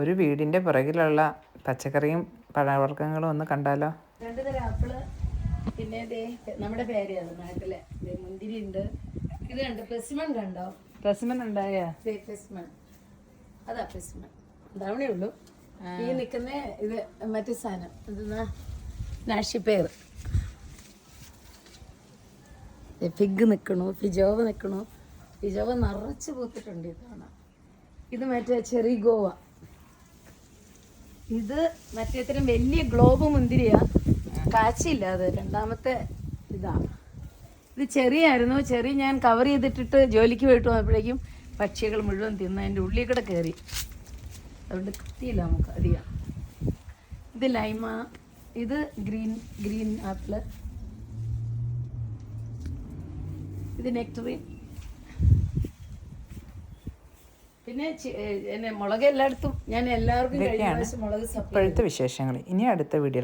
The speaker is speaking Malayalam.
ഒരു വീടിന്റെ പുറകിലുള്ള പച്ചക്കറിയും പഴവർഗങ്ങളും ഒന്ന് കണ്ടാലോ? രണ്ട് തരം ആപ്പിൾ പിന്നെ നമ്മുടെ പേരയാണ് നാട്ടിലെ. ദേ മുന്തിരി ഉണ്ട് ഇത് കണ്ടോ? പെസിമൺ കണ്ടോ? ഉണ്ടായ? പെസിമൺ. അതാ പെസിമൺ. ഉള്ളൂ. ഈ നിൽക്കുന്ന ഇത് മറ്റേ സാധനം. ഫിഗ് നിൽക്കണു ഫിജോവ നിൽക്കണു ഫിജോവ നിറച്ച് പൂത്തിട്ടുണ്ട് ഇതാണ്. ഇത് മറ്റേ ചെറി ഗോവ. ഇത് മറ്റേത്തരം വലിയ ഗ്ലോബ് മുന്തിരിയാ. കാച്ചില്ല അത്. രണ്ടാമത്തെ ഇതാ. ഇത് ചെറിയായിരുന്നു. ചെറിയ ഞാൻ കവർ ചെയ്തിട്ടിട്ട് ജോലിക്ക് പോയിട്ട് വന്നപ്പോഴേക്കും പക്ഷികൾ മുഴുവൻ തിന്ന് അതിന്റെ ഉള്ളിൽ കൂടെ കയറി അതുകൊണ്ട് കിട്ടിയില്ല നമുക്ക് അധികം. ഇത് ലൈമ. ഇത് ഗ്രീൻ ഗ്രീൻ ആപ്പിൾ. ഇത് നെക്ടറിൻ പിന്നെ എന്നെ മുളക് എല്ലായിടത്തും. ഞാൻ എല്ലാവർക്കും മുളക് ഇപ്പോഴത്തെ വിശേഷങ്ങൾ. ഇനി അടുത്ത വീഡിയോയിൽ